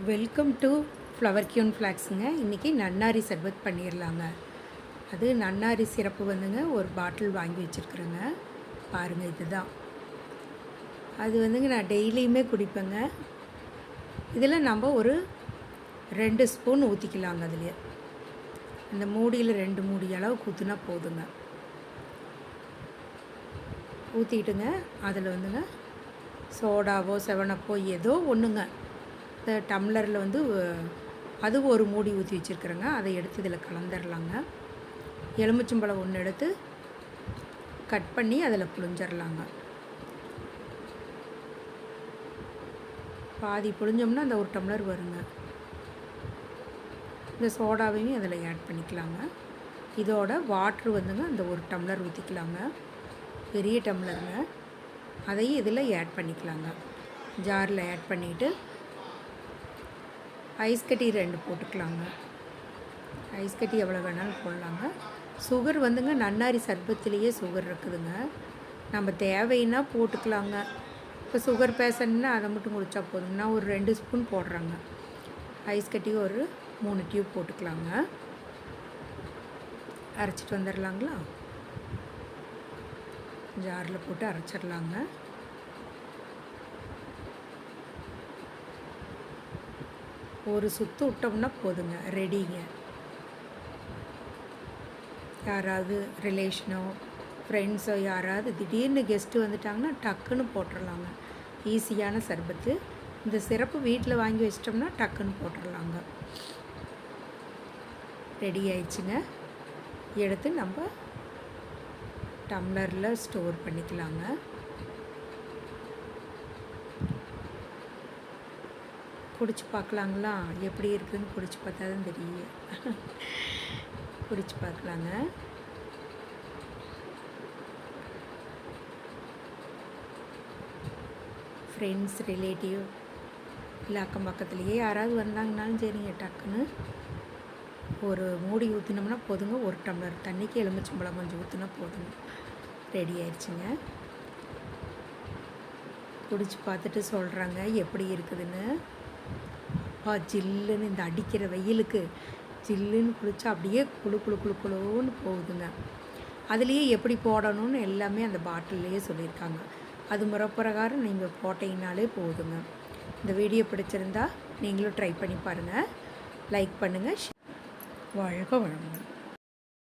Welcome to flower queen ஃப்ளாக்ஸுங்க இன்றைக்கி நன்னாரி சர்பத் பண்ணிடலாங்க அது நன்னாரி சிறப்பு வந்துங்க. ஒரு பாட்டில் வாங்கி வச்சுருக்குறேங்க. பாருங்கள் இதுதான். அது வந்துங்க நான் டெய்லியுமே குடிப்பேங்க. இதில் நம்ம ஒரு ரெண்டு ஸ்பூன் ஊற்றிக்கலாங்க அதுலேயே. அந்த மூடியில் ரெண்டு மூடி அளவு ஊற்றுனா போதுங்க. ஊற்றிட்டுங்க அதில் வந்துங்க சோடாவோ செவனப்போ ஏதோ ஒன்றுங்க டம்ளரில் வந்து அது ஒரு மூடி ஊற்றி வச்சுருக்குறேங்க. அதை எடுத்து இதில் கலந்துடலாங்க எலுமிச்சம்பழம் ஒன்று எடுத்து கட் பண்ணி அதில் புழிஞ்சிடலாங்க பாதி புழிஞ்சோம்னா அந்த ஒரு டம்ளர் வருங்க. இந்த சோடாவையும் அதில் ஆட் பண்ணிக்கலாங்க. இதோட வாட்ரு வந்துங்க அந்த ஒரு டம்ளர் ஊற்றிக்கலாங்க பெரிய டம்ளருங்க. அதையும் இதில் ஆட் பண்ணிக்கலாங்க. ஜாரில் ஆட் பண்ணிவிட்டு ஐஸ் கட்டி ரெண்டு போட்டுக்கலாங்க. ஐஸ் கட்டி எவ்வளோ வேணாலும் போடலாங்க. சுகர் வந்துங்க நன்னாரி சர்பத்துலேயே சுகர் இருக்குதுங்க. நம்ம தேவைன்னா போட்டுக்கலாங்க. இப்போ சுகர் பேஷண்ட்னா அதை மட்டும் குடித்தா போதுங்க. நான் ஒரு ரெண்டு ஸ்பூன் போடுறாங்க. ஐஸ் கட்டி ஒரு மூணு டியூப் போட்டுக்கலாங்க. அரைச்சிட்டு வந்துடலாங்களா? ஜாரில் போட்டு அரைச்சிடலாங்க. ஒரு சுற்று விட்டோம்னா போதுங்க ரெடிங்க யாராவது ரிலேஷனோ ஃப்ரெண்ட்ஸோ யாராவது திடீர்னு கெஸ்ட்டு வந்துட்டாங்கன்னா டக்குன்னு போட்டுடலாங்க ஈஸியான சர்பத்து. இந்த சிறப்பு வீட்டில் வாங்கி வச்சிட்டோம்னா டக்குன்னு போட்டுடலாங்க ரெடி ஆயிடுச்சுங்க. எடுத்து நம்ம டம்ளரில் ஸ்டோர் பண்ணிக்கலாங்க. குடிச்சு பார்க்கலாங்களா? எப்படி இருக்குதுன்னு குடிச்சு பார்த்தா தான் தெரியும் குடிச்சு பார்க்கலாங்க. ஃப்ரெண்ட்ஸ் ரிலேட்டிவ் இல்லை அக்கம் பக்கத்துலேயே யாராவது வந்தாங்கனாலும் சரிங்க டக்குன்னு ஒரு மூடி ஊற்றினோம்னா போதுங்க ஒரு டம்ளர் தண்ணிக்கு எலுமிச்சம்பழம் கொஞ்சம் ஊற்றினா போதுங்க. ரெடி ஆயிடுச்சுங்க. குடிச்சு பார்த்துட்டு சொல்கிறாங்க எப்படி இருக்குதுன்னு. அப்பா ஜில்லுன்னு இந்த அடிக்கிற வெயிலுக்கு ஜில்லுன்னு குளிச்சா அப்படியே குளு குளு குளு குழுன்னு போகுதுங்க. அதுலேயே எப்படி போடணும்னு எல்லாமே அந்த பாட்டில்லையே சொல்லியிருக்காங்க. அது முறப்பிரகாரம் நீங்கள் போட்டிங்கனாலே போதுங்க. இந்த வீடியோ பிடிச்சிருந்தா நீங்களும் ட்ரை பண்ணி பாருங்கள் லைக் பண்ணுங்கள் வாழ்க வளமுடன்.